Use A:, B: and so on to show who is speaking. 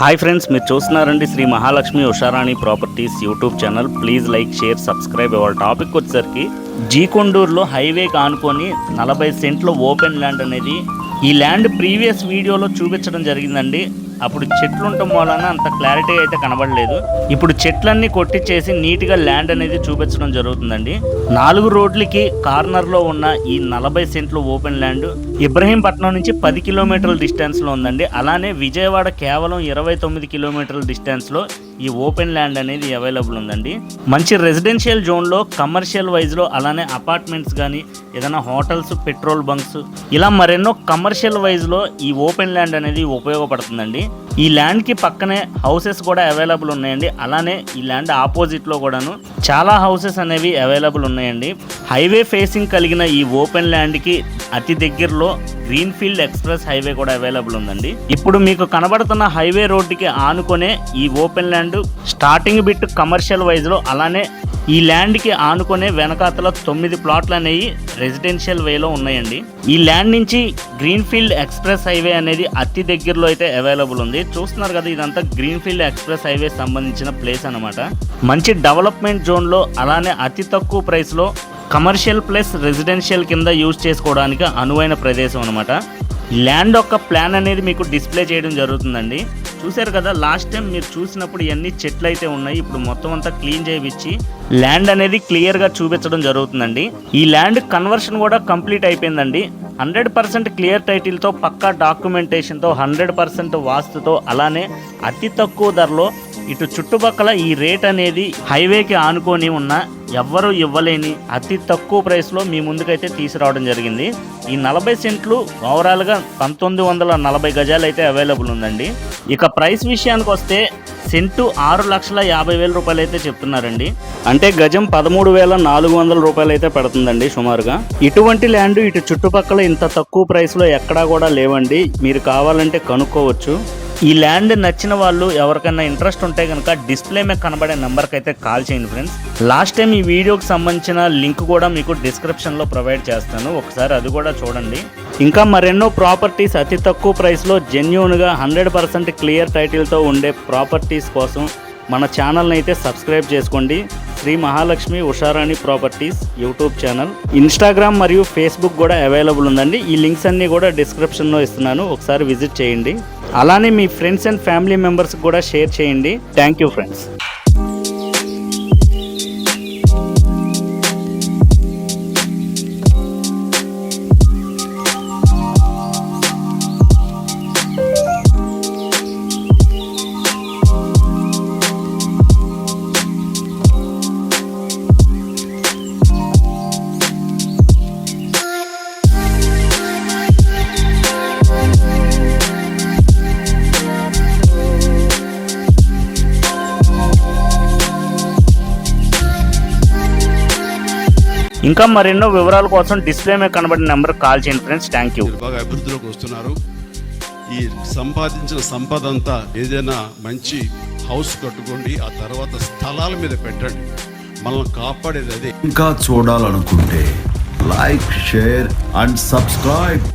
A: Hi friends మీరు చూస్తున్నారండి Shri Mahalakshmi Usharani properties YouTube channel. Please like share subscribe. ఇవాళ topic వచ్చేసరికి జీకొండూరులో హైవే కానుకొని నలభై సెంట్లో ఓపెన్ ల్యాండ్ అనేది ఈ ల్యాండ్ ప్రీవియస్ వీడియోలో చూపించడం జరిగిందండి. అప్పుడు చెట్లు ఉండటం వలన అంత క్లారిటీ అయితే కనబడలేదు. ఇప్పుడు చెట్లన్నీ కొట్టించేసి నీట్గా ల్యాండ్ అనేది చూపించడం జరుగుతుందండి. నాలుగు రోడ్లకి కార్నర్లో ఉన్న ఈ నలభై సెంట్లు ఓపెన్ ల్యాండ్ ఇబ్రహీంపట్నం నుంచి పది కిలోమీటర్ల డిస్టెన్స్లో ఉందండి. అలానే విజయవాడ కేవలం ఇరవై తొమ్మిది కిలోమీటర్ల డిస్టెన్స్లో ఈ ఓపెన్ ల్యాండ్ అనేది అవైలబుల్ ఉందండి. మంచి రెసిడెన్షియల్ జోన్లో కమర్షియల్ వైజ్లో అలానే అపార్ట్మెంట్స్ కానీ ఏదైనా హోటల్స్ పెట్రోల్ బంక్స్ ఇలా మరెన్నో కమర్షియల్ వైజ్లో ఈ ఓపెన్ ల్యాండ్ అనేది ఉపయోగపడుతుందండి. ఈ ల్యాండ్కి పక్కనే హౌసెస్ కూడా అవైలబుల్ ఉన్నాయండి. అలానే ఈ ల్యాండ్ ఆపోజిట్లో కూడాను చాలా హౌసెస్ అనేవి అవైలబుల్ ఉన్నాయండి. హైవే ఫేసింగ్ కలిగిన ఈ ఓపెన్ ల్యాండ్కి అతి దగ్గరలో గ్రీన్ఫీల్డ్ ఎక్స్ప్రెస్ హైవే కూడా అవైలబుల్ ఉందండి. ఇప్పుడు మీకు కనబడుతున్న హైవే రోడ్డుకి ఆనుకునే ఈ open land starting bit commercial వైజ్లో అలానే ఈ ల్యాండ్కి ఆనుకునే వెనకాతల తొమ్మిది ప్లాట్లు అనేవి రెసిడెన్షియల్ వేలో ఉన్నాయండి. ఈ ల్యాండ్ నుంచి గ్రీన్ఫీల్డ్ ఎక్స్ప్రెస్ హైవే అనేది అతి దగ్గరలో అయితే అవైలబుల్ ఉంది. చూస్తున్నారు కదా ఇదంతా గ్రీన్ఫీల్డ్ ఎక్స్ప్రెస్ హైవే సంబంధించిన ప్లేస్ అనమాట మంచి డెవలప్మెంట్ జోన్లో అలానే అతి తక్కువ ప్రైస్లో కమర్షియల్ ప్లస్ రెసిడెన్షియల్ కింద యూజ్ చేసుకోవడానికి అనువైన ప్రదేశం అనమాట ల్యాండ్ యొక్క ప్లాన్ అనేది మీకు డిస్ప్లే చేయడం జరుగుతుందండి. చూశారు కదా లాస్ట్ టైం మీరు చూసినప్పుడు ఇవన్నీ చెట్లు అయితే ఉన్నాయి. ఇప్పుడు మొత్తం అంతా క్లీన్ చేయించి ల్యాండ్ అనేది క్లియర్గా చూపించడం జరుగుతుందండి. ఈ ల్యాండ్ కన్వర్షన్ కూడా కంప్లీట్ అయిపోయిందండి. హండ్రెడ్ పర్సెంట్ క్లియర్ టైటిల్తో పక్కా డాక్యుమెంటేషన్తో హండ్రెడ్ పర్సెంట్ వాస్తుతో అలానే అతి తక్కువ ధరలో ఇటు చుట్టుపక్కల ఈ రేట్ అనేది హైవేకి ఆనుకొని ఉన్న ఎవ్వరూ ఇవ్వలేని అతి తక్కువ ప్రైస్లో మీ ముందుకైతే తీసుకురావడం జరిగింది. ఈ నలభై సెంట్లు ఓవరాల్గా పంతొమ్మిది వందల నలభై గజాలు అయితే అవైలబుల్ ఉందండి. ఇక ప్రైస్ విషయానికి వస్తే సెంటు ఆరు లక్షల యాభై వేల రూపాయలు అయితే చెప్తున్నారండి. అంటే గజం పదమూడు వేల నాలుగు వందల రూపాయలు అయితే పడుతుందండి సుమారుగా. ఇటువంటి ల్యాండ్ ఇటు చుట్టుపక్కల ఇంత తక్కువ ప్రైస్లో ఎక్కడా కూడా లేవండి. మీరు కావాలంటే కనుక్కోవచ్చు. ఈ ల్యాండ్ నచ్చిన వాళ్ళు ఎవరికైనా ఇంట్రెస్ట్ ఉంటే కనుక డిస్ప్లే మీద కనబడే నెంబర్కి అయితే కాల్ చేయండి ఫ్రెండ్స్. లాస్ట్ టైం ఈ వీడియోకి సంబంధించిన లింక్ కూడా మీకు డిస్క్రిప్షన్లో ప్రొవైడ్ చేస్తాను. ఒకసారి అది కూడా చూడండి. ఇంకా మరెన్నో ప్రాపర్టీస్ అతి తక్కువ ప్రైస్లో జెన్యున్గా హండ్రెడ్ పర్సెంట్ క్లియర్ టైటిల్తో ఉండే ప్రాపర్టీస్ కోసం మన ఛానల్ని అయితే సబ్స్క్రైబ్ చేసుకోండి. Shri Mahalakshmi Usharani properties YouTube channel. Instagram మరియు ఫేస్బుక్ కూడా అవైలబుల్ ఉందండి. ఈ లింక్స్ అన్నీ కూడా డిస్క్రిప్షన్లో ఇస్తున్నాను. ఒకసారి విజిట్ చేయండి. అలానే మీ ఫ్రెండ్స్ అండ్ ఫ్యామిలీ మెంబర్స్ కూడా షేర్ చేయండి. Thank you friends. ఇంకా మరెన్నో వివరాల కోసం డిస్ప్లే మీద కనబడిన నెంబర్ కాల్ చేయండి ఫ్రెండ్స్. థ్యాంక్ యూ
B: బాగా అభివృద్ధిలోకి వస్తున్నారు. ఈ సంపాదించిన సంపద అంతా ఏదైనా మంచి హౌస్ కట్టుకోండి ఆ తర్వాత స్థలాల మీద పెట్టండి. మనల్ని కాపాడేది అదే.
C: ఇంకా చూడాలనుకుంటే లైక్ షేర్ అండ్ సబ్స్క్రైబ్.